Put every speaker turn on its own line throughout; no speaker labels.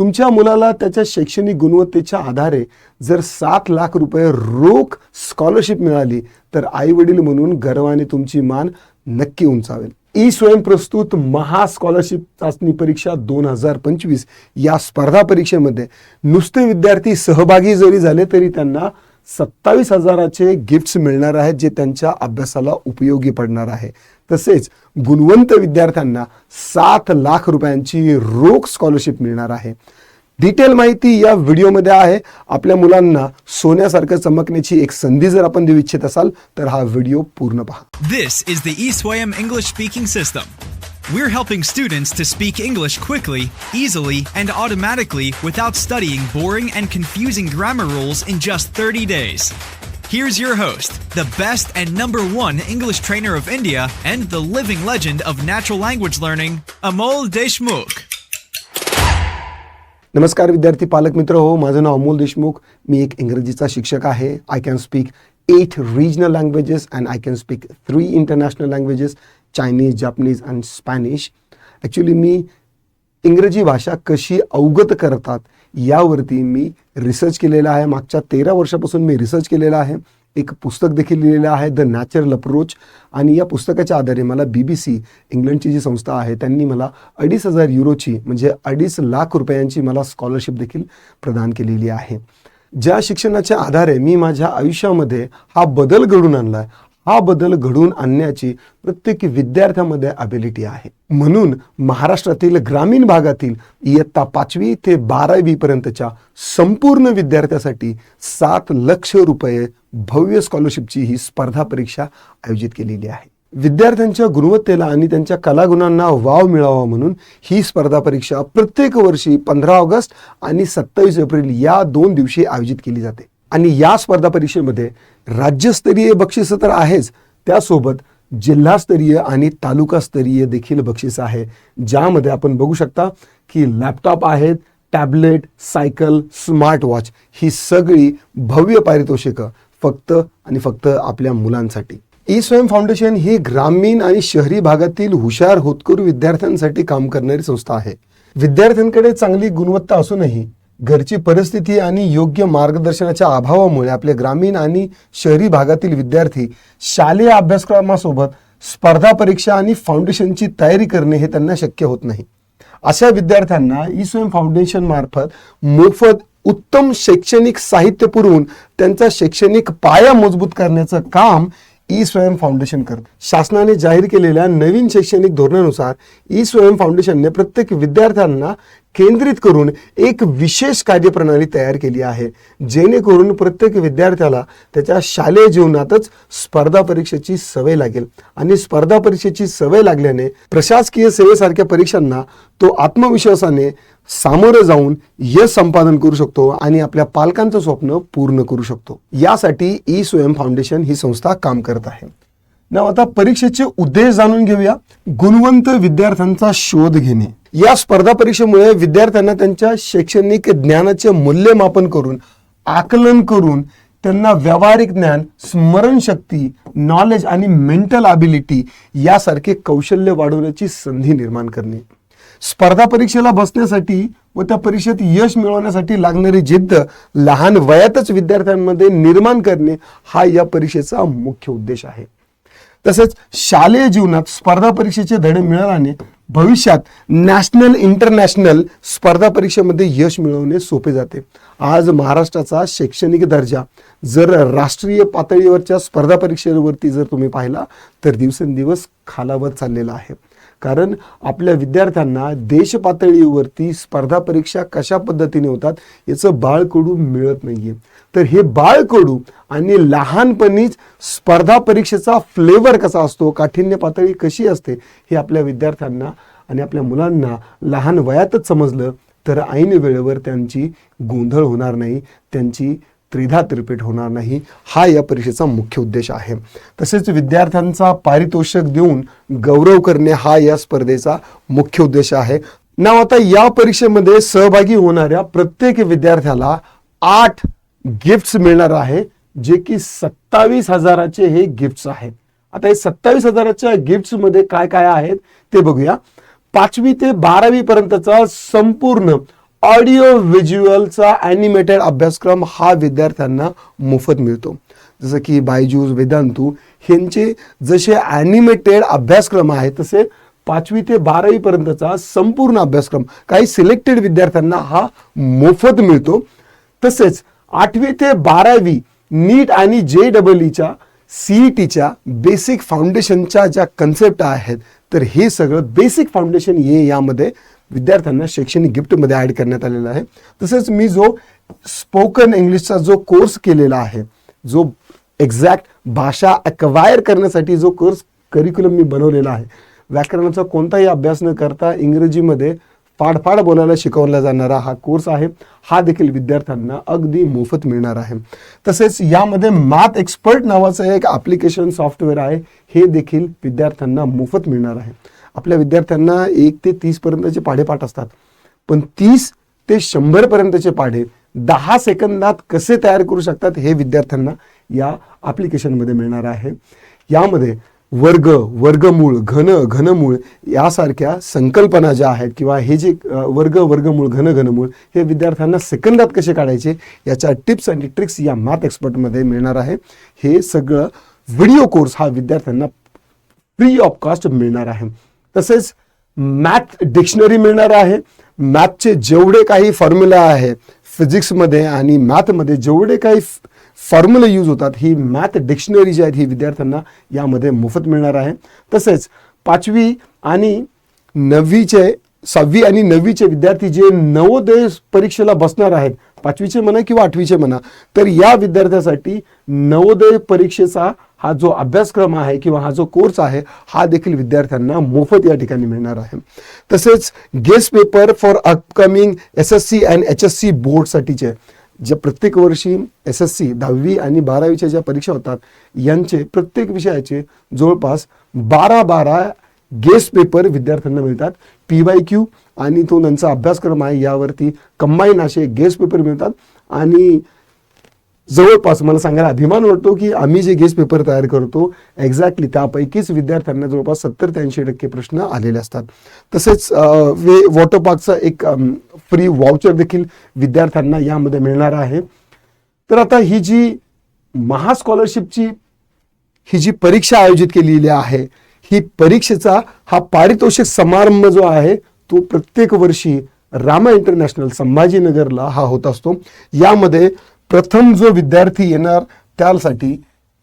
तुमच्या मुलाला त्याच्या शैक्षणिक गुणवत्तेच्या आधारे जर सात लाख रुपये रोख स्कॉलरशिप मिळाली तर आई वडील म्हणून गर्वाने तुमची मान नक्की उंचावेल. ई स्वयंप्रस्तुत महा स्कॉलरशिप चाचणी परीक्षा दोन हजार पंचवीस या स्पर्धा परीक्षेमध्ये नुसते विद्यार्थी सहभागी जरी झाले तरी त्यांना सत्तावीस हजाराचे गिफ्ट्स मिळणार आहेत जे त्यांच्या अभ्यासाला उपयोगी पडणार आहे. तसेच गुणवंत विद्यार्थ्यांना सात लाख रुपयांची रोख स्कॉलरशिप मिळणार आहे. डिटेल माहिती या व्हिडिओमध्ये आहे. आपल्या मुलांना सोन्यासारखं चमकण्याची एक संधी जर आपण देऊ इच्छित असाल तर हा व्हिडिओ पूर्ण पहा.
This is the E Swayam English speaking system We're helping students to speak English quickly, easily, and automatically without studying boring and confusing grammar rules in just 30 days. Here's your host, the best and number one English trainer of India and the living legend of natural language learning, Amol Deshmukh.
नमस्कार विद्यार्थी पालक मित्र हो माझं नाव अमोल देशमुख मी एक इंग्रजीचा शिक्षक आहे I can speak eight regional languages and I can speak three international languages Chinese Japanese and Spanish actually मी इंग्रजी भाषा कशी अवगत करतात यावरती मी रिसर्च केलेला आहे. मागच्या तेरा वर्षापासून मी रिसर्च केलेला आहे. एक पुस्तक देखील लिहिलेलं आहे द नॅचरल अप्रोच आणि या पुस्तकाच्या आधारे मला बी बी सी इंग्लंडची जी संस्था आहे त्यांनी मला अडीच हजार युरोची म्हणजे अडीच लाख रुपयांची मला स्कॉलरशिप देखील प्रदान केलेली आहे. ज्या शिक्षणाच्या आधारे मी माझ्या आयुष्यामध्ये हा बदल घडून आणला हा बदल घडवून आणण्याची प्रत्येक विद्यार्थ्यामध्ये अबिलिटी आहे. म्हणून महाराष्ट्रातील ग्रामीण भागातील इयत्ता पाचवी ते बारावी पर्यंतच्या संपूर्ण विद्यार्थ्यासाठी सात लक्ष रुपये भव्य स्कॉलरशिपची ही स्पर्धा परीक्षा आयोजित केलेली आहे. विद्यार्थ्यांच्या गुणवत्तेला आणि त्यांच्या कलागुणांना वाव मिळावा म्हणून ही स्पर्धा परीक्षा प्रत्येक वर्षी पंधरा ऑगस्ट आणि सत्तावीस एप्रिल या दोन दिवशी आयोजित केली जाते. आणि या स्पर्धा परीक्षेमध्ये राज्यस्तरीय बक्षिसं तर आहेच. त्यासोबत जिल्हास्तरीय आणि तालुकास्तरीय देखील बक्षीस आहे. ज्यामध्ये आपण बघू शकता की लॅपटॉप आहेत टॅबलेट सायकल स्मार्ट वॉच ही सगळी भव्य पारितोषिकं फक्त आणि फक्त आपल्या मुलांसाठी. ई स्वयं फाउंडेशन ही ग्रामीण आणि शहरी भागातील हुशार होतकरू विद्यार्थ्यांसाठी काम करणारी संस्था आहे. विद्यार्थ्यांकडे चांगली गुणवत्ता असूनही घरची परिस्थिती आणि योग्य मार्गदर्शनाच्या अभावामुळे आपले ग्रामीण आणि शहरी भागातील विद्यार्थी शालेय अभ्यासक्रमासोबत स्पर्धा परीक्षा आणि फाउंडेशनची तयारी करणे हे त्यांना शक्य होत नाही. अशा विद्यार्थ्यांना ई स्वयं फाउंडेशन मार्फत मोफत उत्तम शैक्षणिक साहित्य पुरवून त्यांचा शैक्षणिक पाया मजबूत करण्याचं काम ई स्वयं फाउंडेशन करत. शासनाने जाहीर केलेल्या नवीन शैक्षणिक धोरणानुसार ई स्वयं फाउंडेशनने प्रत्येक विद्यार्थ्यांना केंद्रित करून एक विशेष कार्यप्रणाली तयार केली आहे. जेणेकरून प्रत्येक विद्यार्थ्याला त्याच्या शालेय जीवनातच स्पर्धा परीक्षेची सवय लागेल. आणि स्पर्धा परीक्षेची सवय लागल्याने प्रशासकीय सेवेसारख्या परीक्षांना तो आत्मविश्वासाने सामोरं जाऊन यश संपादन करू शकतो आणि आपल्या पालकांचं स्वप्न पूर्ण करू शकतो. यासाठी ई स्वयं फाउंडेशन ही संस्था काम करत आहे. ना आता परीक्षेचे उद्देश जाणून घेऊया. गुणवंत विद्यार्थ्यांचा शोध घेणे. या स्पर्धा परीक्षेमुळे विद्यार्थ्यांना त्यांच्या शैक्षणिक ज्ञानाचे मूल्यमापन करून आकलन करून त्यांना व्यावहारिक ज्ञान स्मरणशक्ती नॉलेज आणि मेंटल अबिलिटी यासारखे कौशल्य वाढवण्याची संधी निर्माण करणे. स्पर्धा परीक्षेला बसण्यासाठी व त्या परीक्षेत यश मिळवण्यासाठी लागणारी जिद्द लहान वयातच विद्यार्थ्यांमध्ये निर्माण करणे हा या परीक्षेचा मुख्य उद्देश आहे. तसेच शालेय जीवनात स्पर्धा परीक्षेचे धडे मिळाल्याने भविष्यात नॅशनल इंटरनॅशनल स्पर्धा परीक्षेमध्ये यश मिळवणे सोपे जाते. आज महाराष्ट्राचा शैक्षणिक दर्जा जर राष्ट्रीय पातळीवरच्या स्पर्धा परीक्षेवरती जर तुम्ही पाहिला तर दिवसेंदिवस खालावत चाललेला आहे. कारण आपल्या विद्यार्थ्यांना देश पातळीवरती स्पर्धा परीक्षा कशा पद्धतीने होतात याचं बाळकडू मिळत नाहीये. तर हे बाळकडू आणि लहानपणीच स्पर्धा परीक्षेचा फ्लेवर कसा असतो काठिण्य पातळी कशी असते हे आपल्या विद्यार्थ्यांना आणि आपल्या मुलांना लहान वयातच समजलं तर ऐन वेळेवर त्यांची गोंधळ होणार नाही त्यांची त्रिधा त्रिपीठ होणार नाही हा या परीक्षेचा मुख्य उद्देश आहे. तसेच विद्यार्थ्यांचा पारितोषिक देऊन गौरव करणे हा या स्पर्धेचा मुख्य उद्देश आहे. ना आता या परीक्षेमध्ये सहभागी होणाऱ्या प्रत्येक विद्यार्थ्याला आठ गिफ्ट्स मिळणार आहे जे की सत्तावीस हजाराचे हे गिफ्ट्स आहेत. आता हे सत्तावीस हजाराच्या गिफ्ट्समध्ये काय काय आहेत ते बघूया. पाचवी ते बारावी पर्यंतचा संपूर्ण ऑडिओ व्हिज्युअलचा ॲनिमेटेड अभ्यासक्रम हा विद्यार्थ्यांना मोफत मिळतो. जसं की बायजूस वेदांतू ह्यांचे जसे ॲनिमेटेड अभ्यासक्रम आहेत तसे पाचवी ते बारावी पर्यंतचा संपूर्ण अभ्यासक्रम काही सिलेक्टेड विद्यार्थ्यांना हा मोफत मिळतो. तसेच आठवी ते बारावी नीट आणि जे डबल ईच्या सीई टीच्या बेसिक फाउंडेशनच्या ज्या कन्सेप्ट आहेत तर हे सगळं बेसिक फाउंडेशन हे यामध्ये विद्यार्थ्यांना शैक्षणिक गिफ्टमध्ये ॲड करण्यात आलेलं आहे. तसेच मी जो स्पोकन इंग्लिशचा जो कोर्स केलेला आहे जो एक्झॅक्ट भाषा अक्वायर करण्यासाठी जो कोर्स करिक्युलम मी बनवलेला आहे व्याकरणाचा कोणताही अभ्यास न करता इंग्रजीमध्ये फाडफाड बोलायला शिकवला जाणारा हा कोर्स आहे. हा देखील विद्यार्थ्यांना अगदी मोफत मिळणार आहे. तसेच यामध्ये मॅथ एक्सपर्ट नावाचं एक ॲप्लिकेशन सॉफ्टवेअर आहे. हे देखील विद्यार्थ्यांना मोफत मिळणार आहे. आपल्या विद्यार्थ्यांना एक ते तीसपर्यंतचे पाढेपाठ असतात. पण तीस ते शंभर पर्यंतचे पाढे दहा सेकंदात कसे तयार करू शकतात हे विद्यार्थ्यांना या ॲप्लिकेशनमध्ये मिळणार आहे. यामध्ये वर्ग वर्गमूळ घन घनमूळ यासारख्या संकल्पना ज्या आहेत किंवा हे जे वर्ग वर्गमूळ घन घनमूळ हे विद्यार्थ्यांना सेकंदात कसे काढायचे याच्या टिप्स आणि ट्रिक्स या मॅथ एक्सपर्टमध्ये मिळणार आहे. हे सगळं व्हिडिओ कोर्स हा विद्यार्थ्यांना फ्री ऑफ कॉस्ट मिळणार आहे. तसेच मॅथ डिक्शनरी मिळणार आहे. मॅथचे जेवढे काही फॉर्म्युला आहे फिजिक्समध्ये आणि मॅथमध्ये जेवढे काही फॉर्म्युले यूज होतात ही मॅथ डिक्शनरी जी आहेत ही विद्यार्थ्यांना यामध्ये मोफत मिळणार आहे. तसेच पाचवी आणि नववीचे सहावी आणि नववीचे विद्यार्थी जे नवोदय परीक्षेला बसणार आहेत पाचवीचे म्हणा किंवा आठवीचे म्हणा तर या विद्यार्थ्यासाठी नवोदय परीक्षेचा हा जो अभ्यासक्रम आहे किंवा हा जो कोर्स आहे हा देखील विद्यार्थ्यांना मोफत या ठिकाणी मिळणार आहे. तसेच guess paper for upcoming S S C and H S C बोर्डसाठीचे जे प्रत्येक वर्षी एस एस सी दहावी आणि बारावीच्या ज्या परीक्षा होतात यांचे प्रत्येक विषयाचे जवळपास बारा बारा गेस्ट पेपर विद्यार्थ्यांना मिळतात. पी वाय क्यू आणि तो त्यांचा अभ्यासक्रम आहे यावरती कंबाईन असे गेस्ट पेपर मिळतात. आणि जवळपास मला सांगायला अभिमान वाटतो की आम्ही जे गेस्ट पेपर तयार करतो एक्झॅक्टली त्यापैकीच विद्यार्थ्यांना जवळपास सत्तर ते ऐंशी टक्के प्रश्न आलेले असतात. तसेच वे वॉटर पार्कचा एक फ्री वाउचर देखील विद्यार्थ्यांना यामध्ये मिळणार आहे. तर आता ही जी महास्कॉलरशिपची ही जी परीक्षा आयोजित केलेली आहे ही परीक्षेचा हा पारितोषिक समारंभ जो आहे तो प्रत्येक वर्षी रामा इंटरनॅशनल संभाजीनगरला हा होत असतो. यामध्ये प्रथम जो विद्यार्थी येणार त्यासाठी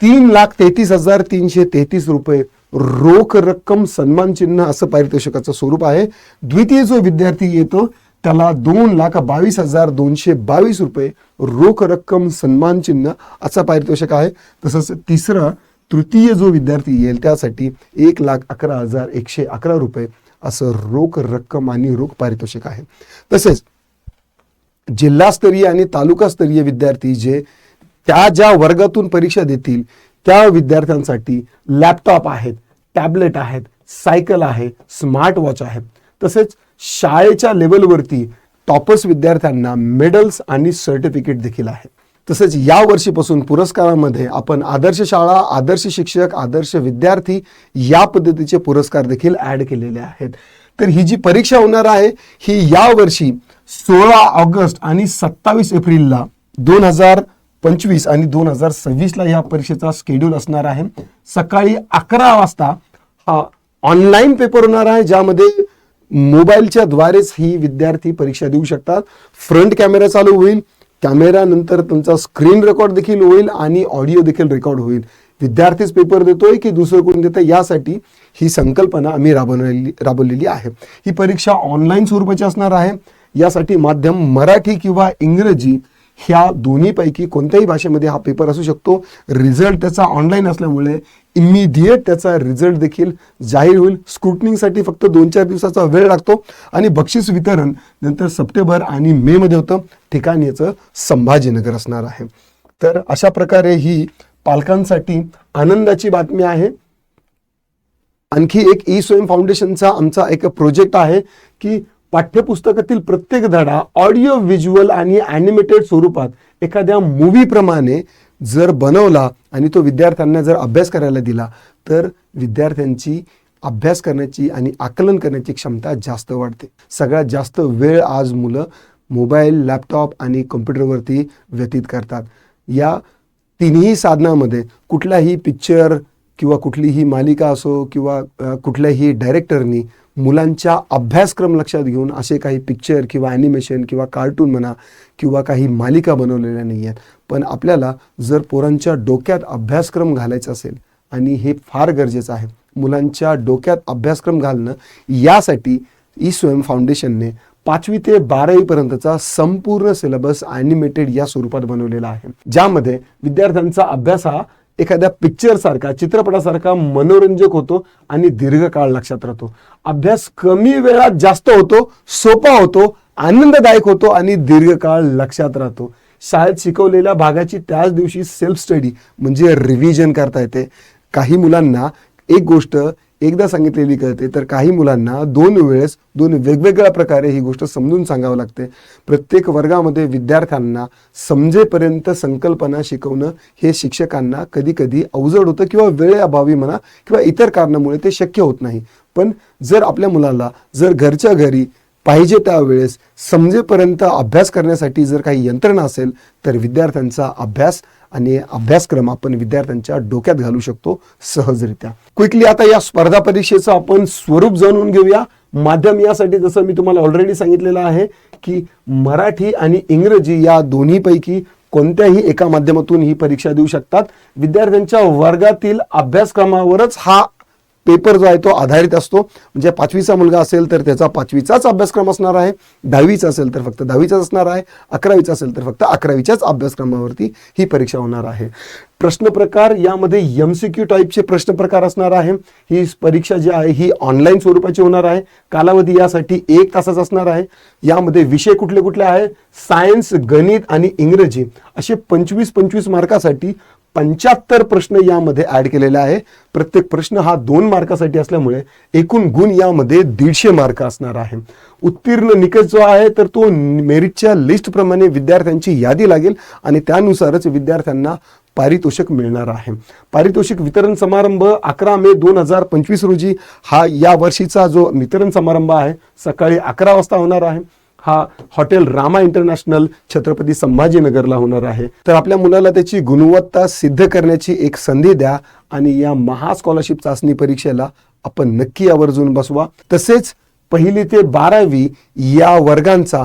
तीन लाख तेहतीस हजार तीनशे तेहतीस रुपये रोख रक्कम सन्मान चिन्ह असं पारितोषिकाचं स्वरूप आहे. द्वितीय जो विद्यार्थी येतो त्याला दोन लाख बावीस हजार दोनशे बावीस रुपये रोख रक्कम सन्मान चिन्ह असा पारितोषिक आहे. तसंच तिसरा तृतीय जो विद्यार्थी येईल त्यासाठी एक लाख अकरा हजार एकशे अकरा रुपये असं रोख रक्कम आणि रोख पारितोषिक आहे. तसेच जिल्हास्तरीय आणि तालुकास्तरीय विद्यार्थी जे त्या ज्या वर्गातून परीक्षा देतील त्या विद्यार्थ्यांसाठी लॅपटॉप आहेत टॅबलेट आहेत सायकल आहे स्मार्ट वॉच आहेत. तसेच शाळेच्या लेवलवरती टॉपर्स विद्यार्थ्यांना मेडल्स आणि सर्टिफिकेट देखील आहे. तसेच या वर्षीपासून पुरस्कारामध्ये आपण आदर्श शाळा आदर्श शिक्षक आदर्श विद्यार्थी या पद्धतीचे पुरस्कार देखील ॲड केलेले आहेत. तर ही जी परीक्षा होणार आहे ही या वर्षी सोळा ऑगस्ट आणि सत्तावीस एप्रिलला दोन हजार पंचवीस आणि दोन हजार सव्वीसला या परीक्षेचा स्केड्यूल असणार आहे. सकाळी अकरा वाजता हा ऑनलाईन पेपर होणार आहे ज्यामध्ये मोबाईलच्या द्वारेच ही विद्यार्थी परीक्षा देऊ शकतात. फ्रंट कॅमेरा चालू होईल. कॅमेरा नंतर तुमचा स्क्रीन रेकॉर्ड देखील होईल आणि ऑडिओ देखील रेकॉर्ड होईल. विद्यार्थीच पेपर देतोय की दुसरं कोण देतं? यासाठी ही संकल्पना आम्ही राबवलेली राबवलेली आहे. ही परीक्षा ऑनलाईन स्वरूपाची असणार आहे. यासाठी माध्यम मराठी किंवा इंग्रजी ह्या दोन्हीपैकी कोणत्याही भाषेमध्ये हा पेपर असू शकतो. रिझल्ट त्याचा ऑनलाईन असल्यामुळे इमिडिएट त्याचा रिझल्ट देखील जाहीर होईल. स्क्रुटनिंगसाठी फक्त दोन चार दिवसाचा वेळ लागतो. आणि बक्षीस वितरण नंतर सप्टेंबर आणि मे मध्ये होतं. ठिकाण याचं संभाजीनगर असणार आहे. तर अशा प्रकारे ही पालकांसाठी आनंदाची बातमी आहे. आणखी एक ई स्वयं फाउंडेशनचा आमचा एक प्रोजेक्ट आहे की पाठ्यपुस्तकातील प्रत्येक धडा ऑडिओ व्हिज्युअल आणि ॲनिमेटेड स्वरूपात एखाद्या मूवीप्रमाणे जर बनवला आणि तो विद्यार्थ्यांना जर अभ्यास करायला दिला तर विद्यार्थ्यांची अभ्यास करण्याची आणि आकलन करण्याची क्षमता जास्त वाढते. सगळ्यात जास्त वेळ आज मुलं मोबाईल लॅपटॉप आणि कम्प्युटरवरती व्यतीत करतात. या तिन्ही साधनामध्ये कुठलाही पिक्चर किंवा कुठलीही मालिका असो किंवा कुठल्याही डायरेक्टरनी मुलांच्या अभ्यासक्रम लक्षात घेऊन असे काही पिक्चर किंवा ॲनिमेशन किंवा कार्टून म्हणा किंवा काही मालिका बनवलेल्या नाही आहेत. पण आपल्याला जर पोरांच्या डोक्यात अभ्यासक्रम घालायचा असेल आणि हे फार गरजेचं आहे. मुलांच्या डोक्यात अभ्यासक्रम घालणं यासाठी ई स्वयं फाउंडेशनने पाचवी ते बारावीपर्यंतचा संपूर्ण सिलेबस ॲनिमेटेड या स्वरूपात बनवलेला आहे. ज्यामध्ये विद्यार्थ्यांचा अभ्यास हा एखाद्या पिक्चरसारखा चित्रपटासारखा मनोरंजक होतो आणि दीर्घकाळ लक्षात राहतो. अभ्यास कमी वेळात जास्त होतो सोपा होतो आनंददायक होतो आणि दीर्घकाळ लक्षात राहतो. शाळेत शिकवलेल्या भागाची त्याच दिवशी सेल्फ स्टडी म्हणजे रिव्हिजन करता येते. काही मुलांना एक गोष्ट एकदा सांगितलेली कळते तर काही मुलांना दोन वेळेस दोन वेगवेगळ्या प्रकारे ही गोष्ट समजून सांगावं लागते. प्रत्येक वर्गामध्ये विद्यार्थ्यांना समजेपर्यंत संकल्पना शिकवणं हे शिक्षकांना कधी कधी अवजड होतं किंवा वेळेअभावी म्हणा किंवा इतर कारणामुळे ते शक्य होत नाही. पण जर आपल्या मुलाला जर घरच्या घरी पाहिजे त्यावेळेस समजेपर्यंत अभ्यास करण्यासाठी जर काही यंत्रणा असेल तर विद्यार्थ्यांचा अभ्यास आणि अभ्यासक्रम आपण विद्यार्थ्यांच्या डोक्यात घालू शकतो सहजरित्या. क्विकली आता या स्पर्धा परीक्षेचं आपण स्वरूप जाणून घेऊया. माध्यम यासाठी जसं मी तुम्हाला ऑलरेडी सांगितलेलं आहे की मराठी आणि इंग्रजी या दोन्हीपैकी कोणत्याही एका माध्यमातून ही परीक्षा देऊ शकतात. विद्यार्थ्यांच्या वर्गातील अभ्यासक्रमावरच हा पेपर जो आहे तो आधारित असतो. म्हणजे पाचवीचा मुलगा असेल तर त्याचा पाचवीचाच अभ्यासक्रम असणार आहे. दहावीचा असेल तर फक्त दहावीचाच असणार आहे. अकरावीचा असेल तर फक्त अकरावीच्याच अभ्यासक्रमावरती ही परीक्षा होणार आहे. प्रश्न प्रकार यामध्ये एम सी क्यू टाईपचे प्रश्न प्रकार असणार आहे. ही परीक्षा जी आहे ही ऑनलाईन स्वरूपाची होणार आहे. कालावधी यासाठी एक तासाचा असणार आहे. यामध्ये विषय कुठले कुठले आहे? सायन्स गणित आणि इंग्रजी असे पंचवीस पंचवीस मार्कासाठी पंच्याहत्तर प्रश्न यामध्ये ॲड केलेले आहे. प्रत्येक प्रश्न हा दोन मार्कासाठी असल्यामुळे एकूण गुण यामध्ये दीडशे मार्क असणार आहे. उत्तीर्ण निकष जो आहे तर तो मेरिटच्या लिस्टप्रमाणे विद्यार्थ्यांची यादी लागेल आणि त्यानुसारच विद्यार्थ्यांना पारितोषिक मिळणार आहे. पारितोषिक वितरण समारंभ अकरा मे दोन हजार पंचवीस रोजी हा या वर्षीचा जो वितरण समारंभ आहे सकाळी अकरा वाजता होणार आहे. हा हॉटेल रामा इंटरनॅशनल छत्रपती संभाजीनगरला होणार आहे. तर आपल्या मुलाला त्याची गुणवत्ता सिद्ध करण्याची एक संधी द्या आणि या महा स्कॉलरशिप चाचणी परीक्षेला आपण नक्की आवर्जून बसवा. तसेच पहिली ते बारावी या वर्गांचा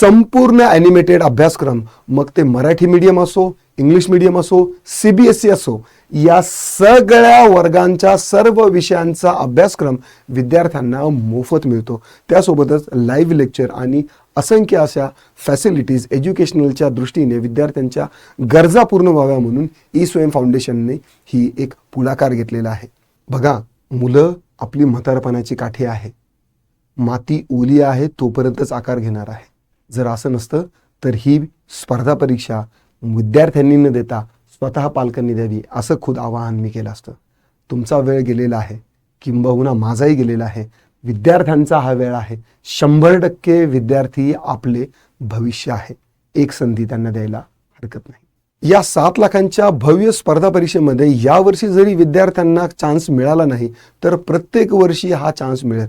संपूर्ण ॲनिमेटेड अभ्यासक्रम मग ते मराठी मीडियम असो इंग्लिश मीडियम असो सी बी एस सी असो या सगळ्या वर्गांच्या सर्व विषयांचा अभ्यासक्रम विद्यार्थ्यांना मोफत मिळतो. त्यासोबतच लाईव्ह लेक्चर आणि असंख्य अशा फॅसिलिटीज एज्युकेशनलच्या दृष्टीने विद्यार्थ्यांच्या गरजा पूर्ण व्हाव्या म्हणून ई स्वयं फाउंडेशनने ही एक पुढाकार घेतलेला आहे. बघा मुलं आपली म्हातारपणाची काठी आहे. माती ओली आहे तोपर्यंतच आकार घेणार आहे. जर असं नसतं तर ही स्पर्धा परीक्षा विद्यार्थ्यांनी न देता स्वतः पालकांनी द्यावी असं खुद आवाहन मी केलं असतं. तुमचा वेळ गेलेला आहे. किंबहुना माझाही गेलेला आहे. विद्यार्थ्यांचा हा वेळ आहे. शंभर टक्के विद्यार्थी आपले भविष्य आहे. एक संधी त्यांना द्यायला हरकत नाही. या सात लाखांच्या भव्य स्पर्धा परीक्षेमध्ये यावर्षी जरी विद्यार्थ्यांना चान्स मिळाला नाही तर प्रत्येक वर्षी हा चान्स मिळेल.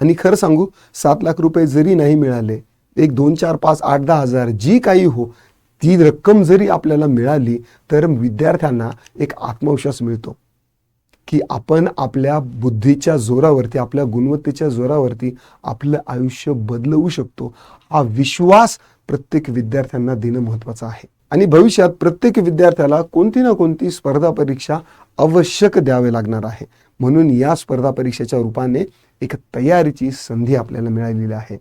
आणि खरं सांगू सात लाख रुपये जरी नाही मिळाले एक दोन चार पाच आठ दहा हजार जी काही हो ती रक्कम जरी आपल्याला मिळाली तर विद्यार्थ्यांना एक आत्मविश्वास मिळतो. की आपण आपल्या बुद्धीच्या जोरावरती आपल्या गुणवत्तेच्या जोरावरती आपलं आयुष्य बदलवू शकतो. हा विश्वास प्रत्येक विद्यार्थ्यांना देणं महत्त्वाचं आहे. आणि भविष्यात प्रत्येक विद्यार्थ्याला कोणती ना कोणती स्पर्धा परीक्षा आवश्यक द्यावे लागणार आहे. म्हणून या स्पर्धा परीक्षेच्या रूपाने एक तयारीची संधी आपल्याला मिळालेली आहे.